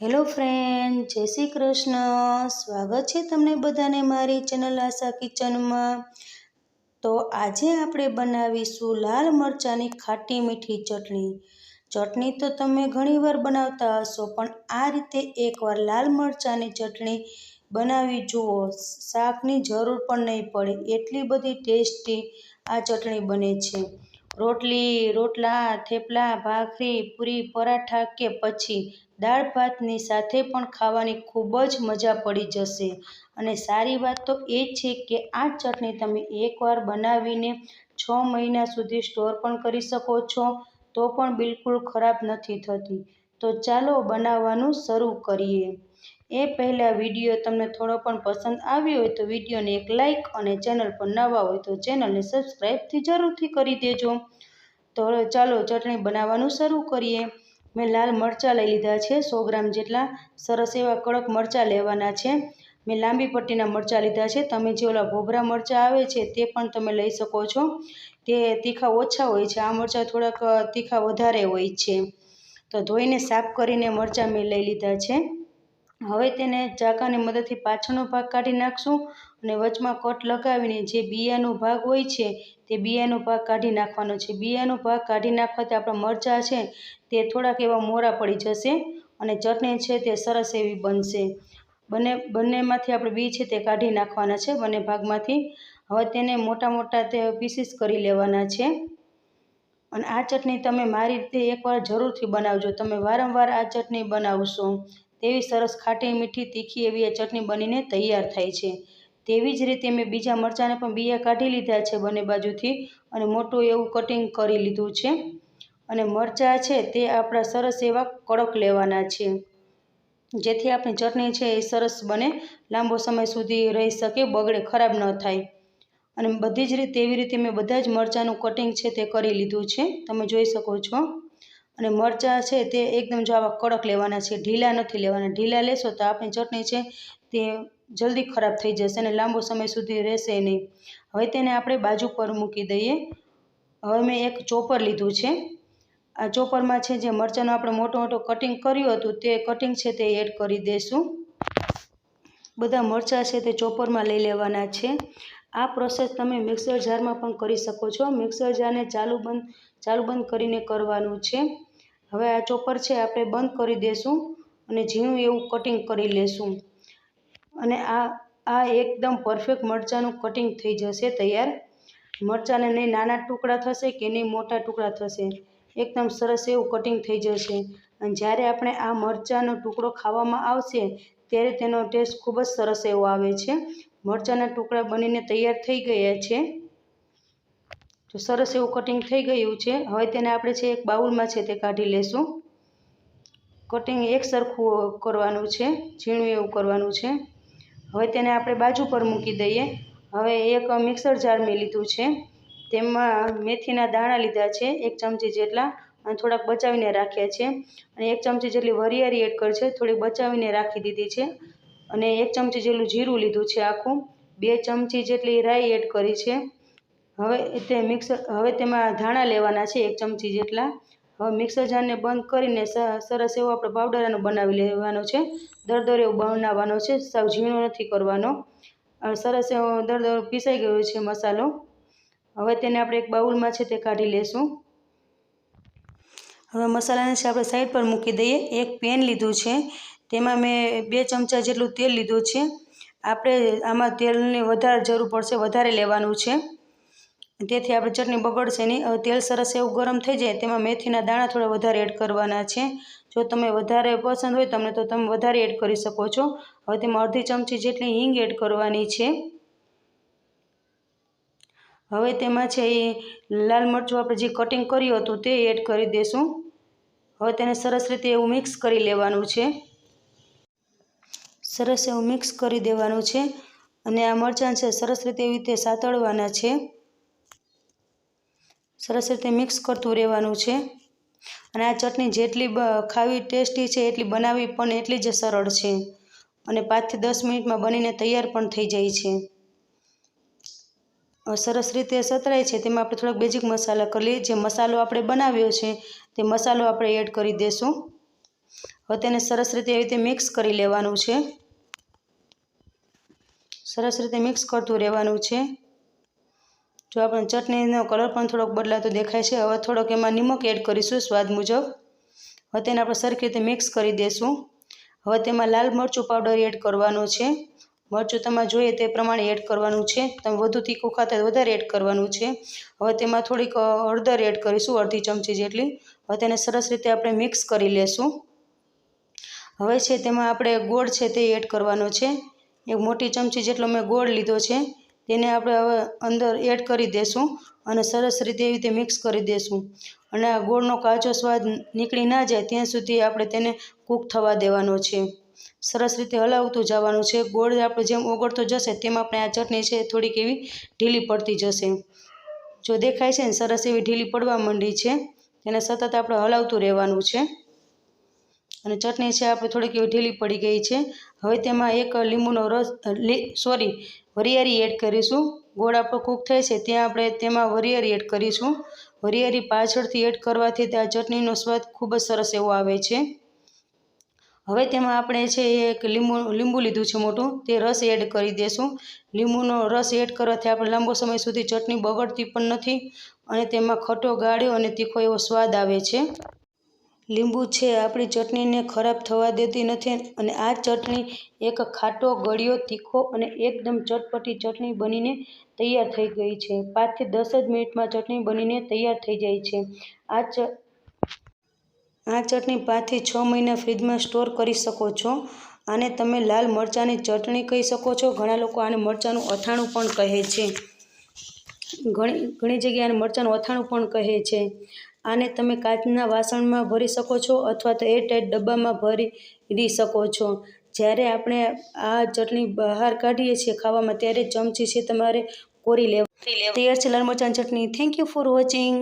Hello friend જય શ્રી કૃષ્ણ. સ્વાગત છે તમને બધાને મારી ચેનલ આશા કિચનમાં. તો આજે આપણે બનાવીશું લાલ મરચાંની ખાટી મીઠી ચટણી. ચટણી તો તમે ઘણીવાર બનાવતા હશો, પણ આ રીતે એકવાર લાલ મરચાંની ચટણી બનાવી જુઓ. શાકની જરૂર પણ નહીં પડે, એટલી બધી ટેસ્ટી આ ચટણી બને છે. રોટલી, રોટલા, થેપલા, ભાખરી, પૂરી, પરાઠા કે પછી દાળ ભાતની સાથે પણ ખાવાની ખૂબ જ મજા પડી જશે. અને સારી વાત તો એ છે કે આ ચટણી તમે એકવાર બનાવીને છ મહિના સુધી સ્ટોર પણ કરી શકો છો, તો પણ બિલકુલ ખરાબ નથી થતી. તો ચાલો બનાવવાનું શરૂ કરીએ. એ પહેલાં વીડિયો તમને થોડો પણ પસંદ આવ્યો હોય તો વિડીયોને એક લાઇક અને ચેનલ પર નવા હોય તો ચેનલને સબસ્ક્રાઈબથી જરૂરથી કરી દેજો. તો ચાલો ચટણી બનાવવાનું શરૂ કરીએ. મેં લાલ મરચાં લઈ લીધા છે, સો ગ્રામ જેટલા. સરસ એવા કડક મરચાં લેવાના છે. મેં લાંબી પટ્ટીના મરચાં લીધા છે. તમે જે ઓલા ભોભરા મરચાં આવે છે, તે પણ તમે લઈ શકો છો. તે તીખા ઓછા હોય છે. આ મરચાં થોડાક તીખા વધારે હોય છે. તો ધોઈને સાફ કરીને મરચાં મેં લઈ લીધા છે. હવે તેને ચાકાની મદદથી પાછળનો ભાગ કાઢી નાખશું. અને વચમાં કટ લગાવીને જે બિયાનો ભાગ હોય છે, તે બિયાનો ભાગ કાઢી નાખવાનો છે. બિયાનો ભાગ કાઢી નાખવાથી આપણા મરચાં છે, તે થોડાક એવા મોરા પડી જશે અને ચટણી છે તે સરસ એવી બનશે. બંને, બંનેમાંથી આપણે બી છે તે કાઢી નાખવાના છે, બંને ભાગમાંથી. હવે તેને મોટા મોટા તે પીસીસ કરી લેવાના છે. અને આ ચટણી તમે મારી રીતે એકવાર જરૂરથી બનાવજો. તમે વારંવાર આ ચટણી બનાવશો. તેવી સરસ ખાટી મીઠી તીખી એવી આ ચટણી બનીને તૈયાર થાય છે. તેવી જ રીતે મેં બીજા મરચાંને પણ બિયા કાઢી લીધા છે બંને બાજુથી અને મોટું એવું કટિંગ કરી લીધું છે. અને મરચાં છે તે આપણા સરસ એવા કડક લેવાના છે. જેથી આપણી ચટણી છે એ સરસ બને, લાંબો સમય સુધી રહી શકે, બગડે, ખરાબ ન થાય. અને બધી જ રીતે એવી રીતે મેં બધા જ મરચાંનું કટિંગ છે તે કરી લીધું છે. તમે જોઈ શકો છો. અને મરચાં છે તે એકદમ જો આવા કડક લેવાના છે, ઢીલા નથી લેવાના. ઢીલા લેશો તો આપણી ચટણી છે તે જલ્દી ખરાબ થઈ જશે અને લાંબો સમય સુધી રહેશે નહીં. હવે તેને આપણે બાજુ પર મૂકી દઈએ. હવે મેં એક ચોપર લીધું છે. આ ચોપરમાં છે જે મરચાંનું આપણે મોટો મોટો કટિંગ કર્યું હતું તે કટિંગ છે તે એડ કરી દઈશું બધા મરચાં છે તે ચોપરમાં લઈ લેવાના છે. આ પ્રોસેસ તમે મિક્સર જારમાં પણ કરી શકો છો. મિક્સર જારને ચાલુ બંધ ચાલુ બંધ કરીને કરવાનું છે. હવે આ ચોપર છે આપણે બંધ કરી દઈશું અને ઝીણું એવું કટિંગ કરી લેશું. અને આ આ એકદમ પરફેક્ટ મરચાંનું કટિંગ થઈ જશે તૈયાર. મરચાંને નહીં, નાના ટુકડા થશે કે નહીં, મોટા ટુકડા થશે. એકદમ સરસ એવું કટિંગ થઈ જશે. અને જ્યારે આપણે આ મરચાંનો ટુકડો ખાવામાં આવશે, ત્યારે તેનો ટેસ્ટ ખૂબ જ સરસ એવો આવે છે. મરચાંના ટુકડા બનીને તૈયાર થઈ ગયા છે. તો સરસ એવું કટિંગ થઈ ગયું છે. હવે તેને આપણે છે એક બાઉલમાં છે તે કાઢી લેશું. કટિંગ એક સરખું કરવાનું છે, ઝીણું એવું કરવાનું છે. હવે તેને આપણે બાજુ પર મૂકી દઈએ. હવે એક મિક્સર જાર મેં લીધું છે. તેમાં મેથીના દાણા લીધા છે, એક ચમચી જેટલા, અને થોડાક બચાવીને રાખ્યા છે. અને એક ચમચી જેટલી વરિયાળી એડ કરી છે થોડીક બચાવીને રાખી દીધી છે. અને એક ચમચી જેટલું જીરું લીધું છે આખું. બે ચમચી જેટલી રાઈ એડ કરી છે. હવે તે મિક્સર હવે તેમાં ધાણા લેવાના છે, એક ચમચી જેટલા. હવે મિક્સર જારને બંધ કરીને સરસ એવો આપણે પાવડર એનો બનાવી લેવાનો છે. દરદર એવો બનાવવાનો છે. સાવ ઝીણો નથી કરવાનો. સરસ એવો દરદર પીસાઈ ગયો છે મસાલો. હવે તેને આપણે એક બાઉલમાં છે તે કાઢી લેશું. હવે મસાલાને છે આપણે સાઈડ પર મૂકી દઈએ. એક પેન લીધું છે. તેમાં મેં બે ચમચા જેટલું તેલ લીધું છે. આપણે આમાં તેલની વધારે જરૂર પડશે વધારે લેવાનું છે. તેથી આપણે ચટણી બગડશે નહીં તેલ સરસ એવું ગરમ થઈ જાય, તેમાં મેથીના દાણા થોડા વધારે એડ કરવાના છે. જો તમે વધારે પસંદ હોય તમને તો તમે વધારે એડ કરી શકો છો. હવે તેમાં અડધી ચમચી જેટલી હિંગ એડ કરવાની છે. હવે તેમાં છે એ લાલ મરચું આપણે જે કટિંગ કર્યું હતું તે એડ કરી દઈશું હવે તેને સરસ રીતે એવું મિક્સ કરી લેવાનું છે. સરસ એવું મિક્સ કરી દેવાનું છે. અને આ મરચાં છે સરસ રીતે એવી રીતે સાતળવાના છે. સરસ રીતે મિક્સ કરતું રહેવાનું છે. અને આ ચટણી જેટલી ખાવી ટેસ્ટી છે, એટલી બનાવવી પણ એટલી જ સરળ છે. અને પાંચથી દસ મિનિટમાં બનીને તૈયાર પણ થઈ જાય છે. સરસ રીતે સતરાય છે. તેમાં આપણે થોડોક બેઝિક મસાલા કરી લઈએ. જે મસાલો આપણે બનાવ્યો છે, તે મસાલો આપણે એડ કરી દઈશું હવે તેને સરસ રીતે એવી રીતે મિક્સ કરી લેવાનું છે. સરસ રીતે મિક્સ કરતું રહેવાનું છે. જો આપણે ચટણીનો કલર પણ થોડોક બદલાતો દેખાય છે, હવે થોડોક એમાં નિમક એડ કરીશું સ્વાદ મુજબ. હવે તેને આપણે સરખી રીતે મિક્સ કરી દઈશું હવે તેમાં લાલ મરચું પાવડર એડ કરવાનો છે. મરચું તમારે જોઈએ તે પ્રમાણે એડ કરવાનું છે. તમે વધુ તીખું ખાતા વધારે એડ કરવાનું છે. હવે તેમાં થોડીક હળદર એડ કરીશું, અડધી ચમચી જેટલી. હવે તેને સરસ રીતે આપણે મિક્સ કરી લેશું. હવે છે તેમાં આપણે ગોળ છે તે એડ કરવાનો છે. એક મોટી ચમચી જેટલો મેં ગોળ લીધો છે. તેને આપણે હવે અંદર એડ કરી દઈશું અને સરસ રીતે એવી રીતે મિક્સ કરી દઈશું અને આ ગોળનો કાચો સ્વાદ નીકળી ના જાય ત્યાં સુધી આપણે તેને કૂક થવા દેવાનો છે. સરસ રીતે હલાવતું જવાનું છે. ગોળ આપણે જેમ ઓગળતો જશે તેમ આપણે આ ચટણી છે થોડીક એવી ઢીલી પડતી જશે. જો દેખાય છે ને સરસ એવી ઢીલી પડવા માંડી છે, તેને સતત આપણે હલાવતું રહેવાનું છે. અને ચટણી છે, આપણે થોડીક એવી ઢીલી પડી ગઈ છે. હવે તેમાં એક લીંબુનો રસ સોરી, વરિયાળી એડ કરીશું. ગોળ આપણો કૂક થાય છે, ત્યાં આપણે તેમાં વરિયાળી એડ કરીશું. વરિયાળી પાછળથી એડ કરવાથી આ ચટણીનો સ્વાદ ખૂબ જ સરસ એવો આવે છે. હવે તેમાં આપણે છે, એક લીંબુ લીંબુ લીધું છે મોટું, તે રસ એડ કરી દેશું. લીંબુનો રસ એડ કરવાથી આપણે લાંબો સમય સુધી ચટણી બગડતી પણ નથી અને તેમાં ખટો, ગાળ્યો અને તીખો એવો સ્વાદ આવે છે. લીંબુ છે, આપણી ચટણીને ખરાબ થવા દેતી નથી અને આ ચટણી એક ખાટો, ગળ્યો, તીખો અને એકદમ ચટપટી ચટણી બનીને તૈયાર થઈ ગઈ છે. પાંચથી દસ જ મિનિટમાં ચટણી બનીને તૈયાર થઈ જાય છે. આ ચ, આ ચટણી પાંચથી છ મહિના ફ્રીજમાં સ્ટોર કરી શકો છો. આને તમે લાલ મરચાંની ચટણી કહી શકો છો. ઘણા લોકો આને મરચાંનું અથાણું પણ કહે છે. ઘણી ઘણી જગ્યાએ મરચાંનું અથાણું પણ કહે છે. આને તમે કાચના વાસણમાં ભરી શકો છો અથવા તો એરટાઈટ ડબ્બામાં ભરી શકો છો. જ્યારે આપણે આ ચટણી બહાર કાઢીએ છીએ ખાવામાં, ત્યારે ચમચી છે તમારે કોરી લેવા. તૈયાર છે લાલ મરચાંની ચટણી. Thank you for watching